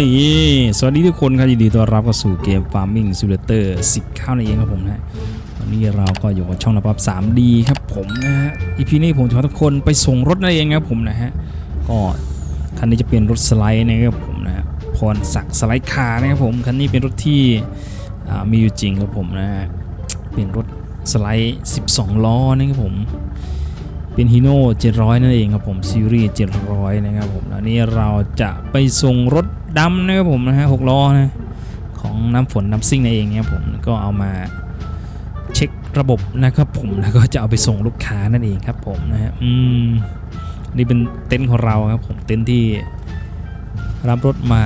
นี่ สวัสดีทุกคนครับยินดีต้อนรับเข้าสู่เกม Farming Simulator 19นั่นเองครับผมนะฮะวันนี้เราก็อยู่กับช่องระบับ 3D ครับผมนะฮะ EP นี้ผมจะพาทุกคนไปส่งรถนั่นเองครับผมนะฮะก็คันนี้จะเป็นรถสไลด์นะครับผมนะฮะพรศักดิ์สไลด์คาร์นะครับผมคันนี้เป็นรถที่มีอยู่จริงครับผมนะฮะเป็นรถสไลด์ 12 ล้อนะครับผม เป็นฮีโน่700 นั่นเองครับผมซีรีส์700 นะครับผมแล้วนี้เราจะไปส่งรถดำนะครับผมนะฮะ6ล้อนะของน้ำฝนน้ำซิ่งนั่นเองนะครับผมก็เอามาเช็คระบบนะครับผมแล้วก็จะเอาไปส่งลูกค้านั่นเองครับผมนะฮะอืมนี่เป็นเต็นท์ของเราครับผมเต็นท์ที่รับรถมา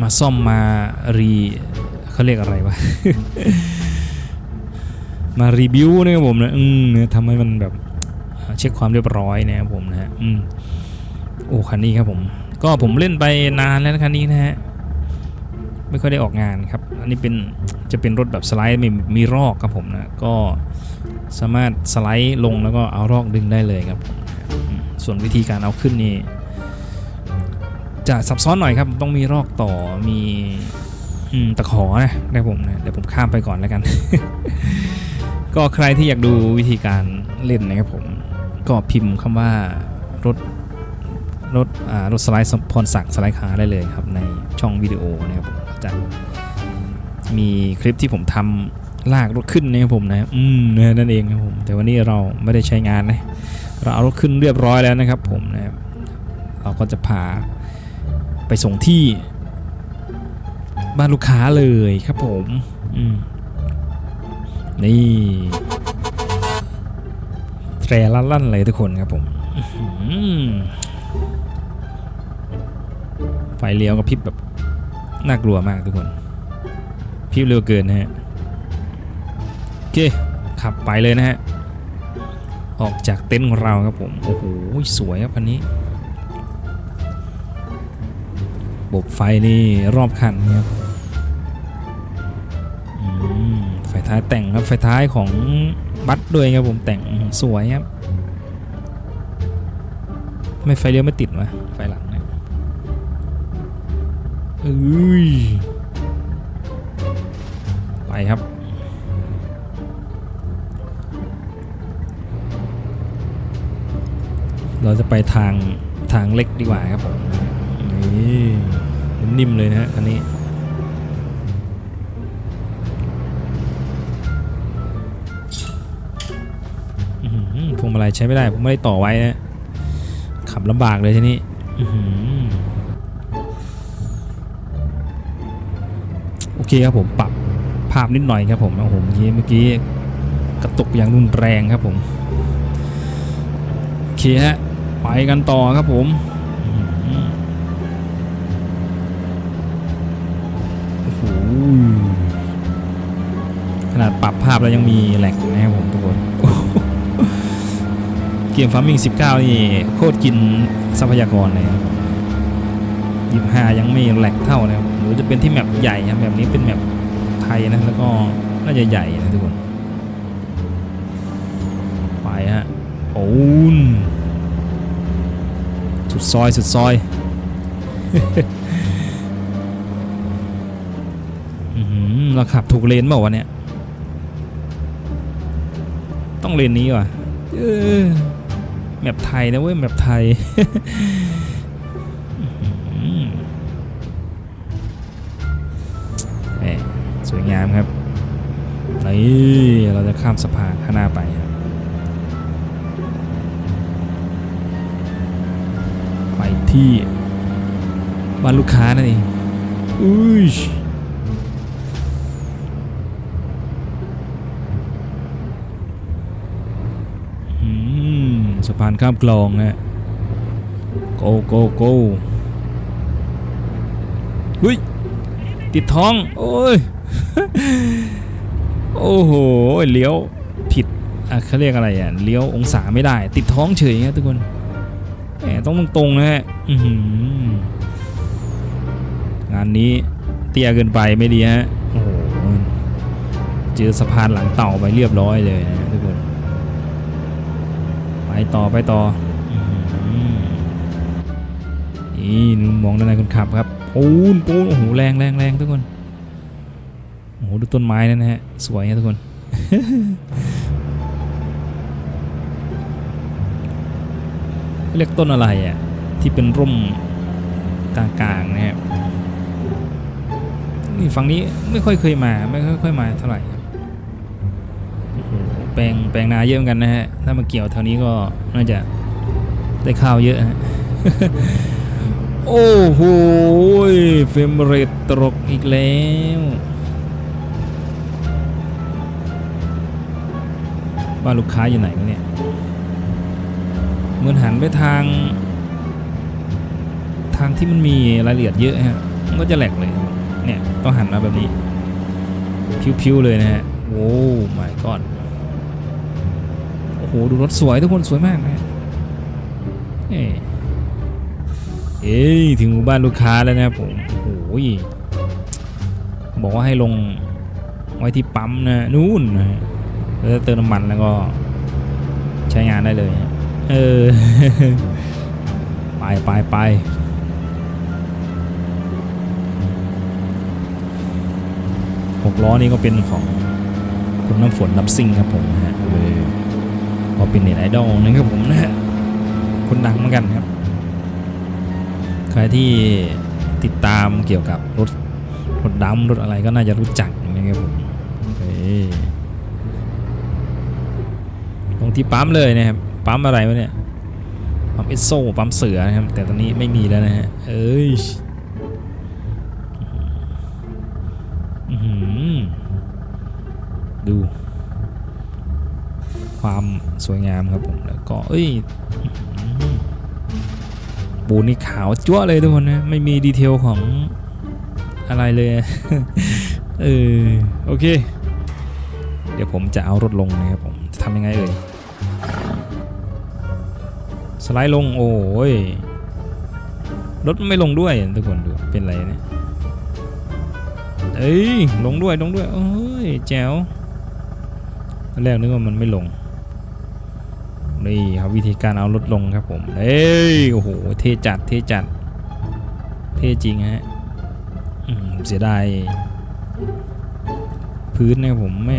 มาซ่อมมารีเขาเรียกอะไรวะ มารีวิวนะครับผมนะอืมเนี่ยทำให้มันแบบ เช็คความเรียบร้อยนะครับผมนะฮะอืมโอ้คันนี้ครับผม ก็ผมเล่นไปนานแล้วคันนี้นะฮะไม่ค่อยได้ออกงานครับ อันนี้เป็นจะเป็นรถแบบสไลด์มีมีรอกครับผมนะ ก็สามารถสไลด์ลงแล้วก็เอารอกดึงได้เลยครับผมส่วนวิธีการเอาขึ้นนี่จะซับซ้อนหน่อยครับ ต้องมีรอกต่อมีตะขอนะนะครับผมนะเดี๋ยวผมข้ามไปก่อนแล้วกัน ก็ใครที่อยากดูวิธีการเล่นนะครับผม ก็พิมพ์คำว่ารถรถอ่ารถสไลด์พรศักดิ์สไลด์คาได้เลยครับในช่องวิดีโอนะครับผมจะมีคลิปที่ผมทำลากรถขึ้นนะครับผมนะอืมนะนั่นเองครับผมแต่วันนี้เราไม่ได้ใช้งานนะเราเอารถขึ้นเรียบร้อยแล้วนะครับผมนะครับเราก็จะพาไปส่งที่บ้านลูกค้าเลยครับผม อืม นี่ รลั่นๆเลยทุกคนครับผมอื้อหือไฟเลี้ยวกับพริบแบบน่ากลัวมากทุกคนพริบเร็วเกินนะฮะโอเคขับไปเลยนะฮะออกจากเต็นท์ของเราครับผมโอ้โหสวยครับคันนี้บบไฟนี่รอบคันครับ ท้ายแต่งครับไฟท้ายของบัตด้วยครับผมแต่งสวยครับไม่ไฟเลี้ยวไม่ติดวะไฟหลังเนี่ยเอ้ยไปครับเราจะไปทางทางเล็กดีกว่าครับผมนี่นิ่มเลยนะฮะคันนี้ พวงมาลัยใช้ไม่ได้ผมไม่ได้ต่อไว้นะขับลำบากเลยทีนี้โอเคครับผมปรับภาพนิดหน่อยครับผมโอ้โหเมื่อกี้เมื่อกี้กระตุกอย่างรุนแรงครับผมโอเคฮะไปกันต่อครับผมโอ้โหขนาดปรับภาพแล้วยังมีแหลกนะครับผมทุกคน เกมฟาร์มิง19 นี่โคตรกินทรัพยากรเลยครับยี่ห้ายังไม่แหลกเท่านะครับหรือจะเป็นที่แมปใหญ่ครับแบบนี้เป็นแมปไทยนะแล้วก็น่าจะใหญ่นะทุกคน ไปฮะโอ้นสุดซอยสุดซอยอื้อหือเราขับถูกเลนเปล่าวะเนี่ย ต้องเลนนี้ว่ะเออ แมปไทยนะเว้ยแมปไทยสวยงามครับนี่เราจะข้ามสะพานข้างหน้าไปครับไปที่บ้านลูกค้านั่นเองอุ้ยอืม สะพานข้ามคลองฮะโกโกโกเฮ้ยติดท้อง โอ้ย โอ้โห เลี้ยวผิดอะเขาเรียกอะไรอะ เลี้ยวองศาไม่ได้ ติดท้องเฉยครับทุกคนแหมต้องตรงๆนะฮะงานนี้เตี้ยเกินไปไม่ดีฮะ โอ้โห เจอสะพานหลังเต่าไปเรียบร้อยเลยนะ ต่อไปต่อนี่นมองด้านในคนขับครับปูนปูนโอ้โหแรงแรงแรงทุกคนโอ้โหดูต้นไม้นั่นนะฮะสวยนะทุกคนเรียกต้นอะไรอะที่เป็นร่มกลางๆนะครับนี่ฝั่งนี้ไม่ค่อยเคยมาไม่ค่อยๆมาเท่าไหร่ แปลงแปลงนาเยอะเหมือนกันนะฮะ ถ้ามาเกี่ยวแถวนี้ก็น่าจะได้ข้าวเยอะฮะโอ้โหเฟมเรทตกอีกแล้วบ้านลูกค้าอยู่ไหนวะเนี่ยเหมือนหันไปทาง ทางที่มันมีรายละเอียดเยอะฮะมันก็จะแหลกเลย เนี่ยต้องหันมาแบบนี้ พิ้วๆเลยนะฮะ โอ้ my god โอ้โหดูรถสวยทุกคนสวยมากนะเอ้ยถึงหมู่บ้านลูกค้าแล้วนะผมโอ้โหบอกว่าให้ลงไว้ที่ปั๊มนะนู่นนะฮะแล้วเติมน้ำมันแล้วก็ใช้งานได้เลยฮะเออ ไปไปไปหกล้อนี่ก็เป็นของคุณน้ำฝนน้ำซิงครับผมนะฮะเออ ก็เป็นเน็ตไอดอลนะครับผมนะคนดังเหมือนกันครับ ใครที่ติดตามเกี่ยวกับรถรถดำรถอะไรก็น่าจะรู้จักนะครับผมเฮ้ยตรงที่ปั๊มเลยนะครับปั๊มอะไรวะเนี่ยปั๊มเอสโซปั๊มเสือนะครับ แต่ตอนนี้ไม่มีแล้วนะฮะเอ้ยดู ความสวยงามครับผมแล้วก็เอ้ยปูนี่ขาวจั๊วเลยทุกคนนะไม่มีดีเทลของอะไรเลยเออโอเค เดี๋ยวผมจะเอารถลงนะครับผมจะทำยังไงเอ่ยสไลด์ลงโอ้ยรถไม่ลงด้วยทุกคนดูเป็นไรเนี่ยเอ้ยลงด้วยลงด้วยโอ้ยแจ๋วแรกนึกว่ามันไม่ลง นี่ครับวิธีการเอารถลงครับผม เอ้ยโอ้โหเทจัดเทจัด เทจริงฮะเสียดายพื้นเนี่ยผมไม่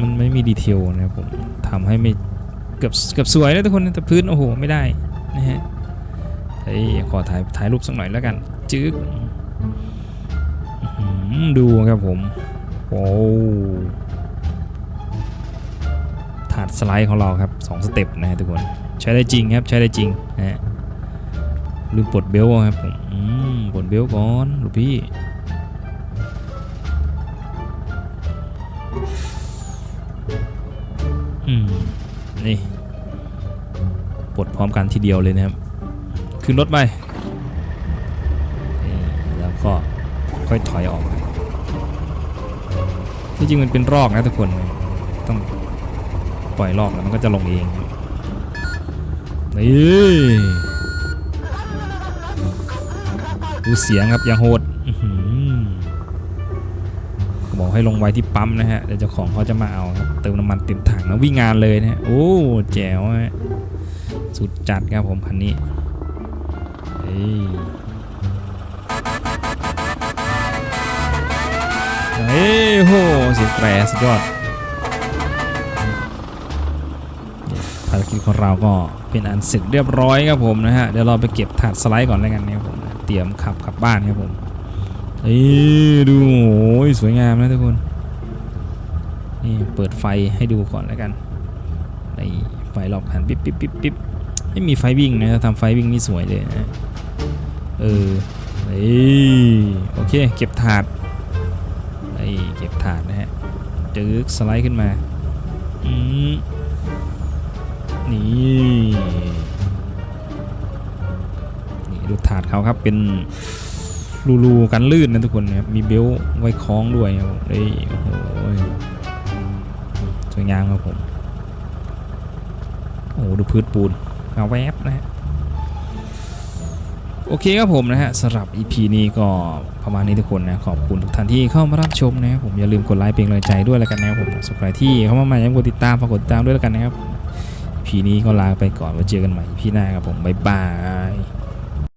มันไม่มีดีเทลนะครับผมทำให้ไม่เกือบเกือบสวยแล้วทุกคนแต่พื้นโอ้โหไม่ได้นะฮะเฮ้ยขอถ่ายถ่ายรูปสักหน่อยแล้วกันจึ๊กอื้อหือดูครับผมโอ้ ถาดสไลด์ของเราครับสองสเต็ปนะฮะทุกคนใช้ได้จริงครับใช้ได้จริงนะฮะลืมปลดเบลต์ครับผมปลดเบลต์ก่อนลูกพี่อืมนี่ปลดพร้อมกันทีเดียวเลยนะครับขึ้นรถไปแล้วก็ค่อยถอยออกไปที่จริงมันเป็นรอกนะทุกคนต้อง ปล่อยรอกแล้วมันก็จะลงเองนี่ดูเสียงครับยังโหดบอกให้ลงไว้ที่ปั๊มนะฮะเดี๋ยวเจ้าของเขาจะมาเอาครับเติมน้ำมันเต็มถังแล้ววิ่งงานเลยนะฮะโอ้แจ๋วฮะสุดจัดครับผมคันนี้เฮ้ยเฮ้โหเสียงแตรสุดยอด กิจของเราก็เป็นอันเสร็จเรียบร้อยครับผมนะฮะเดี๋ยวเราไปเก็บถาดสไลด์ก่อนแล้วกันนะครับผมเตรียมขับกลับบ้านครับผมเฮ้ดูโอ้ยสวยงามนะทุกคนนี่เปิดไฟให้ดูก่อนแล้วกันนี่ไฟรอบคันปิ๊บปิ๊บปิ๊บปิ๊บไม่มีไฟวิ่งนะทำไฟวิ่งนี่สวยเลยนะเออเฮ้โอเคเก็บถาดไอ้เก็บถาดนะฮะจึ๊กสไลด์ขึ้นมาอืม นี่ นี่ดูถาดเขาครับเป็นรูๆกันลื่นนะทุกคนนะครับมีเบลไว้คล้องด้วยครับเฮ้ยโอ้โหสวยงามครับผม โอ้โหดูพื้นปูนเอาแวบนะฮะโอเคครับผมนะฮะสำหรับ EP นี้ก็ประมาณนี้ทุกคนนะขอบคุณทุกท่านที่เข้ามารับชมนะครับผมอย่าลืมกดไลค์เป็นกำลังใจด้วยแล้วกันนะครับผมสำหรับใครที่เข้ามาใหม่ยังกดติดตามฝากกดติดตามด้วยแล้วกันนะครับ นี้ก็ลาไปก่อนไว้เจอกันใหม่พี่หน้าครับผมบ๊ายบาย